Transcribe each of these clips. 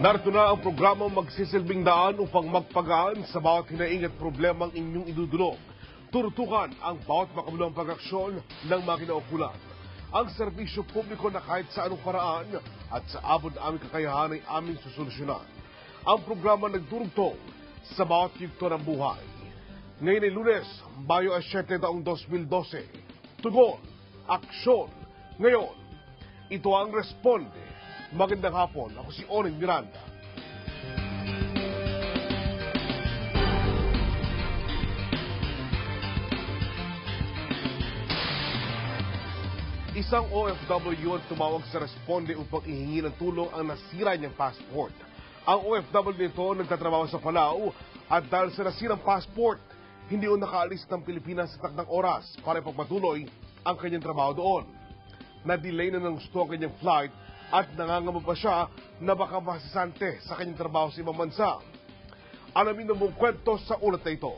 Narito na ang programang magsisilbing daan upang magpagaan sa bawat hinaing at problemang inyong idudulog. Turutukan ang bawat makabulong pag-aksyon ng mga kinaukulan. Ang serbisyo publiko na kahit sa anong paraan at sa abot aming kakayahan ay aming susolusyonan. Ang programa nagdurugtong sa bawat yugto ng buhay. Ngayon ay lunes, Mayo 7 taong 2012. Tugon, aksyon, ngayon. Ito ang Responde. Magandang hapon. Ako si Oren Miranda. Isang OFW ang tumawag sa Responde upang ihingi ng tulong ang nasira niyang passport. Ang OFW nito nagtatrabaho sa Palau at dahil sa nasirang passport, hindi o nakaalis ng Pilipinas sa takdang oras para ipagpatuloy ang kanyang trabaho doon. Na-delay na ng gusto ang kanyang flight at nangangamba pa siya na baka masasante sa kanyang trabaho sa ibang bansa. Alamin ang buong kwento sa ulat na ito.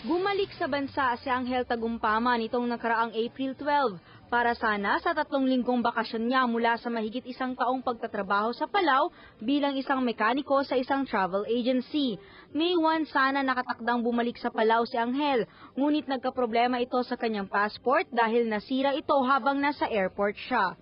Bumalik sa bansa si Angel Tagumpama nitong nakaraang April 12 para sana sa tatlong linggong bakasyon niya mula sa mahigit isang taong pagtatrabaho sa Palau bilang isang mekaniko sa isang travel agency. May 1 sana nakatakdang bumalik sa Palau si Angel, ngunit nagkaproblema ito sa kanyang passport dahil nasira ito habang nasa airport siya.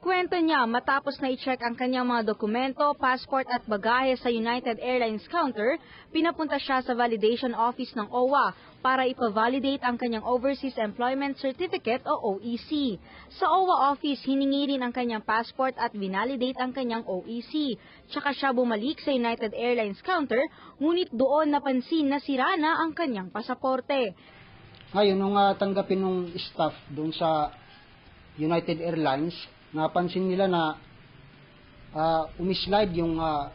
Kwento niya matapos na i-check ang kanyang mga dokumento, passport at bagahe sa United Airlines counter, pinapunta siya sa validation office ng OWA para ipa-validate ang kanyang Overseas Employment Certificate o OEC. Sa OWA office, hiningi rin ang kanyang passport at vinalidate ang kanyang OEC. Tsaka siya bumalik sa United Airlines counter, ngunit doon napansin na sira na ang kanyang pasaporte. Ngayon, nung uh, tanggapin ng staff doon sa United Airlines, napansin nila na uh, umislide yung uh,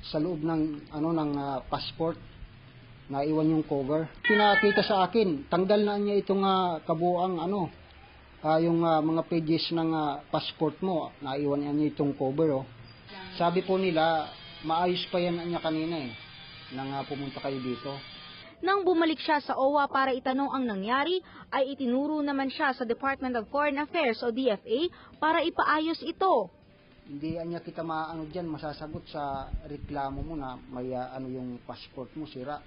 sa loob ng ano ng uh, passport. Naiwan yung cover. Pinakita sa akin tanggal na niya itong uh, kabuang ano uh, yung uh, mga pages ng uh, passport mo. Naiwan niya itong cover oh. sabi po nila maayos pa yan niya kanina eh nang uh, pumunta kayo dito nang bumalik siya sa OWA para itanong ang nangyari, ay itinuro naman siya sa Department of Foreign Affairs o DFA para ipaayos ito. Hindi niya kita maano diyan masasagot sa reklamo mo na may uh, ano yung passport mo sira.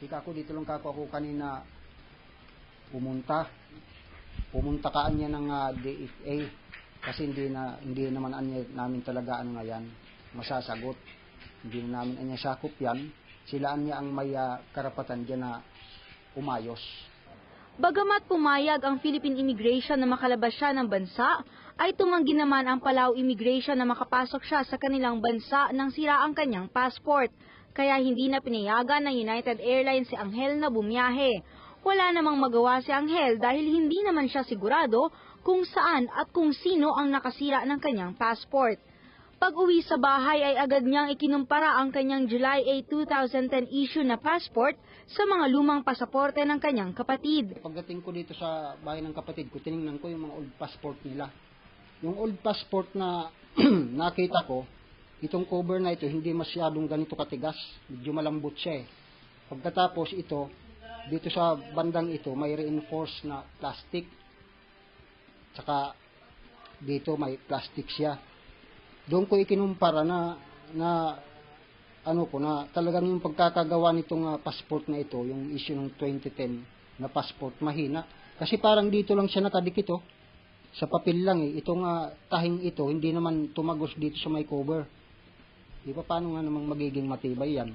Ika ako dito lang kako ako kanina pumunta. Pumunta ka niya ng uh, ah, DFA kasi hindi na hindi naman anya namin talaga ano yan masasagot. Hindi na namin anya sakop yan sila niya ang may uh, karapatan dyan na umayos. Bagamat pumayag ang Philippine Immigration na makalabas siya ng bansa, ay tumanggi naman ang Palau Immigration na makapasok siya sa kanilang bansa nang sira ang kanyang passport. Kaya hindi na pinayagan ng United Airlines si Angel na bumiyahe. Wala namang magawa si Angel dahil hindi naman siya sigurado kung saan at kung sino ang nakasira ng kanyang passport. Pag-uwi sa bahay ay agad niyang ikinumpara ang kanyang July 8, 2010 issue na passport sa mga lumang pasaporte ng kanyang kapatid. Pagdating ko dito sa bahay ng kapatid ko, tiningnan ko yung mga old passport nila. Yung old passport na nakita ko, itong cover na ito, hindi masyadong ganito katigas. Medyo malambot siya eh. Pagkatapos ito, dito sa bandang ito, may reinforced na plastic. Tsaka dito may plastic siya doon ko ikinumpara na na ano ko na talagang yung pagkakagawa nitong uh, passport na ito, yung issue ng 2010 na passport mahina. Kasi parang dito lang siya nakadikit oh. Sa papel lang eh. Itong uh, tahing ito, hindi naman tumagos dito sa may cover. Di ba paano nga namang magiging matibay yan?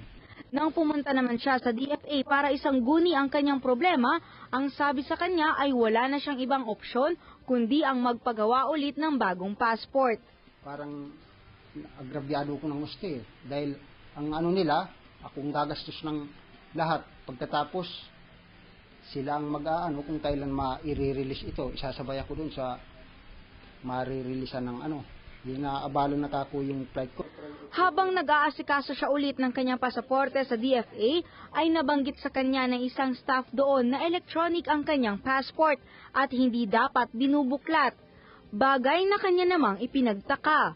Nang pumunta naman siya sa DFA para isang guni ang kanyang problema, ang sabi sa kanya ay wala na siyang ibang opsyon kundi ang magpagawa ulit ng bagong passport parang agrabyado ko ng gusto eh. Dahil ang ano nila, akong gagastos ng lahat. Pagkatapos, sila ang mag-aano kung kailan ma-i-release ito. Isasabay ako dun sa ma-releasean ng ano. Yung naabalo na kako yung flight ko. Habang nag-aasikaso siya ulit ng kanyang pasaporte sa DFA, ay nabanggit sa kanya ng isang staff doon na electronic ang kanyang passport at hindi dapat binubuklat. Bagay na kanya namang ipinagtaka.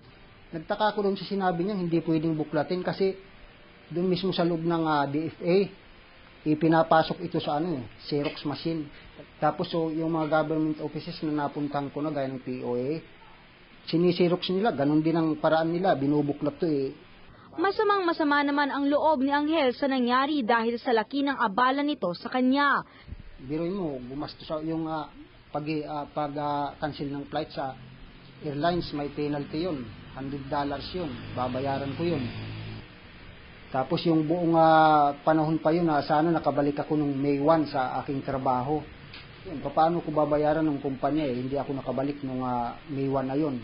Nagtaka ko doon sa sinabi niya, hindi pwedeng buklatin kasi doon mismo sa loob ng uh, ah, DFA, ipinapasok ito sa ano, Xerox machine. Tapos so, yung mga government offices na napuntahan ko na gaya ng POA, sinisirox nila, ganun din ang paraan nila, binubuklat to eh. Masamang masama naman ang loob ni Angel sa nangyari dahil sa laki ng abala nito sa kanya. Biruin mo, gumastos sa yung ah, pag, ah, pag ah, cancel ng flight sa airlines, may penalty yun. 100 dollars yun. Babayaran ko yun. Tapos yung buong ah, panahon pa yun, na sana nakabalik ako nung May 1 sa aking trabaho. Yun, paano ko babayaran ng kumpanya eh? Hindi ako nakabalik nung ah, May 1 na yun.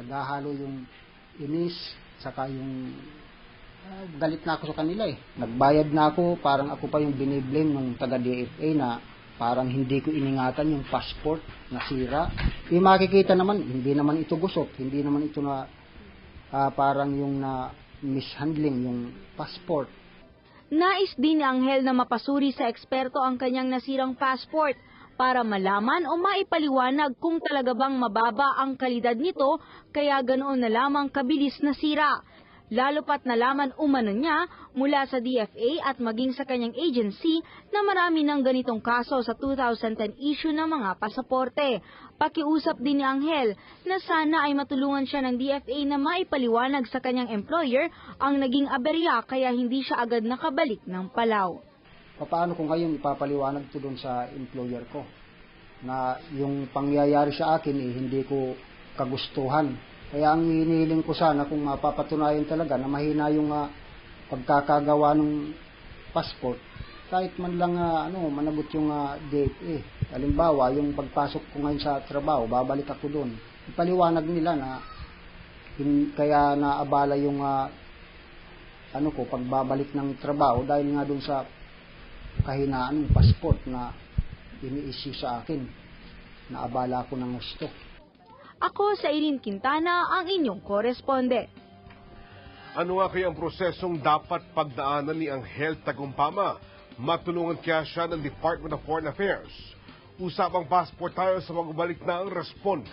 Naghahalo yung inis, saka yung ah, galit na ako sa kanila eh. Nagbayad na ako, parang ako pa yung biniblame ng taga DFA na parang hindi ko iningatan yung passport na sira. Yung makikita naman, hindi naman ito gusot, hindi naman ito na ah, parang yung na mishandling yung passport. Nais din ni Angel na mapasuri sa eksperto ang kanyang nasirang passport para malaman o maipaliwanag kung talaga bang mababa ang kalidad nito kaya ganoon na lamang kabilis na sira. Lalo pat nalaman umano niya mula sa DFA at maging sa kanyang agency na marami ng ganitong kaso sa 2010 issue ng mga pasaporte. Pakiusap din ni Angel na sana ay matulungan siya ng DFA na maipaliwanag sa kanyang employer ang naging aberya kaya hindi siya agad nakabalik ng Palau. Paano ko ngayon ipapaliwanag to doon sa employer ko na yung pangyayari sa akin eh, hindi ko kagustuhan. Kaya ang hinihiling ko sana kung mapapatunayan talaga na mahina yung ah, pagkakagawa ng passport, kahit man lang ah, ano, managot yung uh, DFA. Halimbawa, yung pagpasok ko ngayon sa trabaho, babalik ako doon. Ipaliwanag nila na hin- kaya naabala yung ah, ano ko, pagbabalik ng trabaho dahil nga doon sa kahinaan ng passport na ini-issue sa akin. Naabala ako ng gusto. Ako sa Irene Quintana, ang inyong koresponde. Ano nga kaya ang prosesong dapat pagdaanan ni Angel Tagumpama? Matulungan kaya siya ng Department of Foreign Affairs. Usapang passport tayo sa magbalik na ang responde.